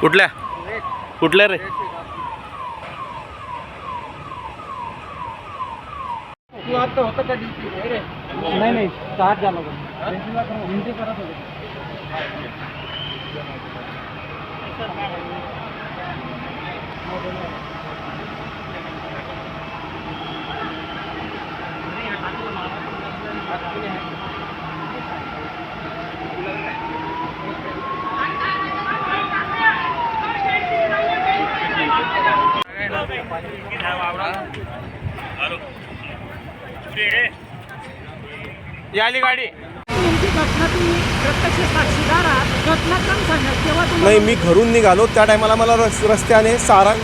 कुठल्या? कुठल्या रे? नाही नाही स्टार्ट झाला विनंती करत होते याली गाडी. घटना प्रत्यक्ष साक्षीदार आहात घटनाक्रम सांगा तेव्हा नाही मी घरून निघालो. त्या टायमाला मला रस रस्त्याने सारा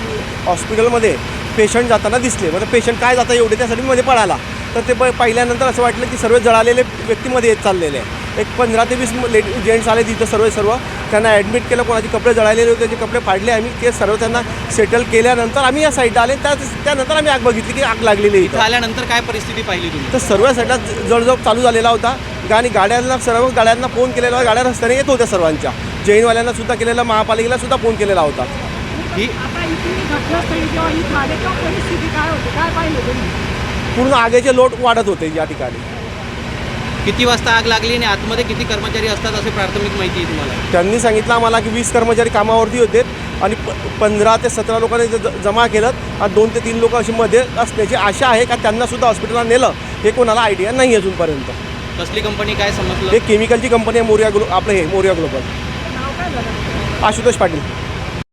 हॉस्पिटलमध्ये पेशंट जाताना दिसले. म्हणजे पेशंट काय जाता एवढे त्यासाठी मध्ये पळाला. तर ते प- पाहिल्यानंतर असं वाटलं की सर्व जळालेले व्यक्तीमध्ये येत चाललेले आहे. एक पंधरा ते वीस लेट जेंट्स आले तिथं सर्व सर्व. त्यांना ॲडमिट केलं कोणाचे कपडे जळालेले होते त्याचे कपडे फाडले आम्ही ते सर्व त्यांना सेटल केल्यानंतर आम्ही या साईडला आले. त्या त्यानंतर आम्ही आग बघितली की आग लागलेली इथं. आल्यानंतर काय परिस्थिती पाहिली तुम्ही? तर सर्व साईडला जळजळ चालू झालेला होता. आणि गाड्यांना सर्व गाड्यांना फोन केलेला होता गाड्या रस्त्याने येत होत्या सर्वांच्या. जैनवाल्यांना सुद्धा केलेला महापालिकेला सुद्धा फोन केलेला होता. ही पूर्ण आगीचे लोट वाढत होते या ठिकाणी. किती वाजता आग लागली आणि आतमध्ये किती कर्मचारी असतात असे प्राथमिक माहिती आहे तुम्हाला? त्यांनी सांगितलं आम्हाला की वीस कर्मचारी कामावरती होते आणि प पंधरा ते सतरा लोकांनी ज- जमा केलं आणि दोन ते तीन लोक अशी मध्ये असण्याची आशा आहे का त्यांना सुद्धा हॉस्पिटलला नेलं हे कोणाला आयडिया नाही अजूनपर्यंत. कसली कंपनी काय समजलं? हे केमिकलची कंपनी आहे मोरिया ग्लो आपलं हे मोरिया ग्लोबल. नाव काय झालं? आशुतोष पाटील.